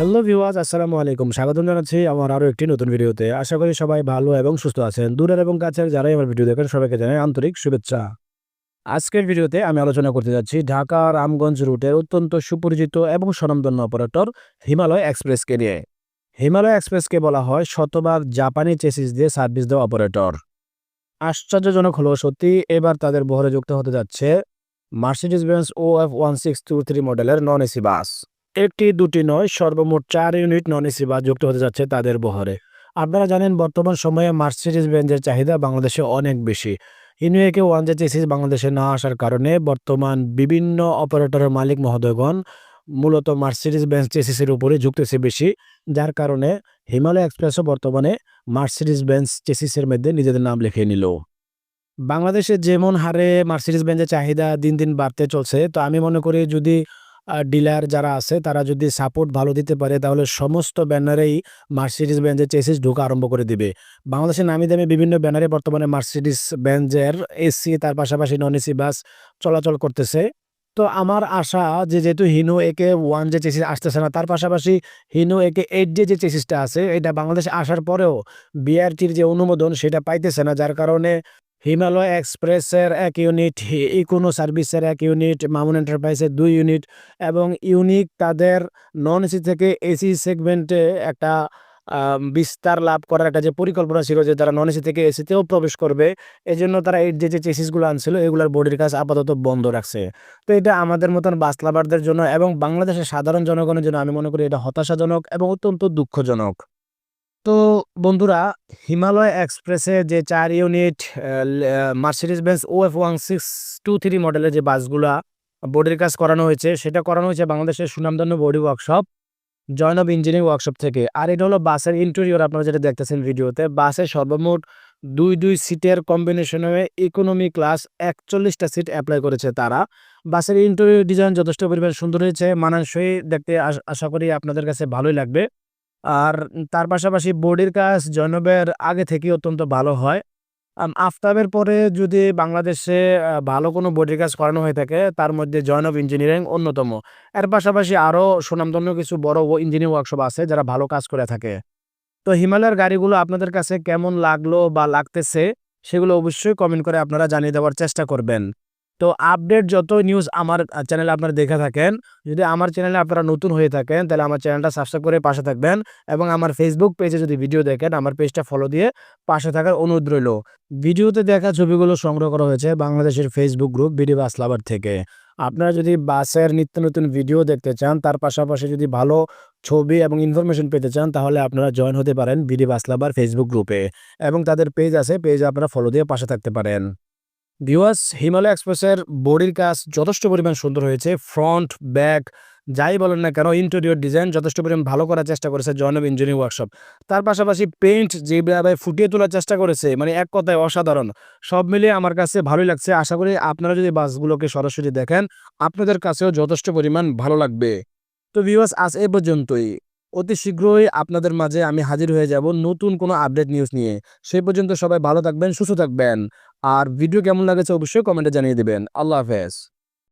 Hello ভিওয়াজ আসসালামু আলাইকুম। স্বাগতম জানাচ্ছি আমার আরও একটি নতুন ভিডিওতে। আশা করি সবাই ভালো এবং সুস্থ আছেন। দূরের এবং কাছের যারাই আমার ভিডিও দেখেন, সবাইকে জানাই আন্তরিক শুভেচ্ছা। আজকের ভিডিওতে আমি আলোচনা করতে যাচ্ছি ঢাকা রামগঞ্জ রুটের অত্যন্ত সুপরিচিত এবং স্বনামধন্য অপারেটর হিমালয় এক্সপ্রেসকে নিয়ে। হিমালয় এক্সপ্রেসকে বলা হয় শতভাগ জাপানি চেসিস দিয়ে সার্ভিস দেওয়া অপারেটর। আশ্চর্যজনক হলো, সত্যি, এবার তাদের বহরে যুক্ত হতে যাচ্ছে Mercedes Benz O F one six two three মডেলের নন এসি বাস একটি, দুটি নয়, সর্বমোট চার ইউনিট নন এসি বাস যুক্ত হতে যাচ্ছে তাদের বহরে। আপনারা জানেন বর্তমান সময়ে মার্সিডিস বেঞ্জের চাহিদা বাংলাদেশে অনেক বেশি। ইনুয়েকে ওয়ান জে চেসিস বাংলাদেশে না আসার কারণে বর্তমান বিভিন্ন অপারেটরের মালিক মহোদয়গণ মূলত মার্সিডিস বেঞ্জ চেসিসের উপরে ঝুঁকতেছে বেশি, যার কারণে হিমালয় এক্সপ্রেসও বর্তমানে মার্সিডিস বেঞ্জ চেসিসের মধ্যে নিজেদের নাম লিখিয়ে নিল। বাংলাদেশে যেমন হারে মার্সিডিস বেঞ্জের চাহিদা দিন দিন বাড়তে চলছে, তো আমি মনে করি যদি ডিলার যারা আছে, তারা যদি সাপোর্ট ভালো দিতে পারে, তাহলে সমস্ত ব্যানারেই মার্সিডিস বেঞ্জের চেসিস ঢোকা আরম্ভ করে দিবে। বাংলাদেশের নামি দামি বিভিন্ন ব্যানারে বর্তমানে মার্সিডিস বেঞ্জের এসি তার পাশাপাশি নন এসি বাস চলাচল করতেছে। তো আমার আশা যে, যেহেতু হিনো একে ওয়ান যে চেসিস আসতেছে না, তার পাশাপাশি হিনো একে এইট যে যে চেসিসটা আছে, এটা বাংলাদেশে আসার পরেও বিআরটির যে অনুমোদন, সেটা পাইতেছে না। যার কারণে হিমালয় এক্সপ্রেসের এক ইউনিট ইকোনো সার্ভিসের এক ইউনিট, মামুন এন্টারপ্রাইজের দুই ইউনিট এবং ইউনিক তাদের নন এসি থেকে এসি সেগমেন্টে একটা বিস্তার লাভ করার একটা যে পরিকল্পনা ছিল যে তারা নন এসি থেকে এসিতেও প্রবেশ করবে এই জন্য তারা এই যে যে চেসিসগুলো আনছিল, এগুলোর বডির কাজ আপাতত বন্ধ রাখছে। তো এটা আমাদের মতন বাস লাভারদের জন্য এবং বাংলাদেশের সাধারণ জনগণের জন্য আমি মনে করি এটা হতাশাজনক এবং অত্যন্ত দুঃখজনক। তো বন্ধুরা, হিমালয় এক্সপ্রেসে যে চার unit Mercedes Benz O F one six two three মডেলের যে বাসগুলা বডির কাজ করানো হয়েছে, সেটা করানো হয়েছে বাংলাদেশের সুনামধন্য body workshop Zainab engineering workshop থেকে। আর এটা হলো বাসের ইন্টেরিয়র আপনারা যেটা দেখতেছেন ভিডিওতে, বাসে সর্বমোট দুই দুই সিটের কম্বিনেশনে ইকোনমি ক্লাস একচল্লিশটা সিট অ্যাপ্লাই করেছে তারা। বাসের ইন্টেরিয়র ডিজাইন যথেষ্ট পরিমাণ সুন্দর হয়েছে, মানানসই দেখতে আশ- আশা করি আপনাদের কাছে ভালোই লাগবে। আর তার পাশাপাশি বডির কাজ জয়নবের আগে থেকে অত্যন্ত ভালো হয়। আফতাবের পরে যদি বাংলাদেশে ভালো কোনো বডির কাজ করানো হয়ে থাকে, তার মধ্যে জয়নব ইঞ্জিনিয়ারিং অন্যতম। এর পাশাপাশি আরও সুনামধন্য কিছু বড় ইঞ্জিনিয়ারিং ওয়ার্কশপ আছে যারা ভালো কাজ করে থাকে। তো হিমালয়ের গাড়িগুলো আপনাদের কাছে কেমন লাগল বা লাগতেছে, সেগুলো অবশ্যই কমেন্ট করে আপনারা জানিয়ে দেওয়ার চেষ্টা করবেন। তো আপডেট যত নিউজ আমার চ্যানেলে আপনারা দেখে থাকেন, যদি আমার চ্যানেলে আপনারা নতুন হয়ে থাকেন, তাহলে আমার চ্যানেলটা সাবস্ক্রাইব করে পাশে থাকবেন এবং আমার ফেসবুক পেজে যদি ভিডিও দেখেন, আমার পেজটা ফলো দিয়ে পাশে থাকার অনুরোধ রইল। ভিডিওতে দেখা ছবিগুলো সংগ্রহ করা হয়েছে বাংলাদেশের Facebook group BD bus lover থেকে। আপনারা যদি বাসের নিত্য নতুন ভিডিও দেখতে চান, তার পাশাপাশি যদি ভালো ছবি এবং ইনফরমেশন পেতে চান, তাহলে আপনারা জয়েন হতে পারেন বিডি বাস লাভার ফেসবুক গ্রুপে এবং তাদের পেজ আছে পেজে আপনারা ফলো দিয়ে পাশে থাকতে পারেন। ভিউয়ার্স, হিমালয় এক্সপ্রেসের বডির কাজ যথেষ্ট পরিমাণ সুন্দর হয়েছে। ফ্রন্ট, ব্যাক, যাই বলেন না কেন ইন্টেরিয়র ডিজাইন যথেষ্ট পরিমাণ ভালো করার চেষ্টা করেছে জয়নব ইঞ্জিনিয়ারিং ওয়ার্কশপ তার পাশাপাশি পেন্ট যেভাবে ফুটিয়ে তোলার চেষ্টা করেছে মানে এক কথায় অসাধারণ, সব মিলিয়ে আমার কাছে ভালোই লাগছে। আশা করি আপনারা যদি বাসগুলোকে সরাসরি দেখেন, আপনাদের কাছেও যথেষ্ট পরিমাণ ভালো লাগবে। তো ভিউয়ার্স, আজ এ পর্যন্তই। অতি শীঘ্রই আপনাদের মাঝে আমি হাজির হয়ে যাব নতুন কোনো আপডেট নিউজ নিয়ে। সেই পর্যন্ত সবাই ভালো থাকবেন, সুস্থ থাকবেন। আর ভিডিও কেমন লাগেছে অবশ্যই কমেন্টে জানিয়ে দেবেন। আল্লাহ হাফেজ।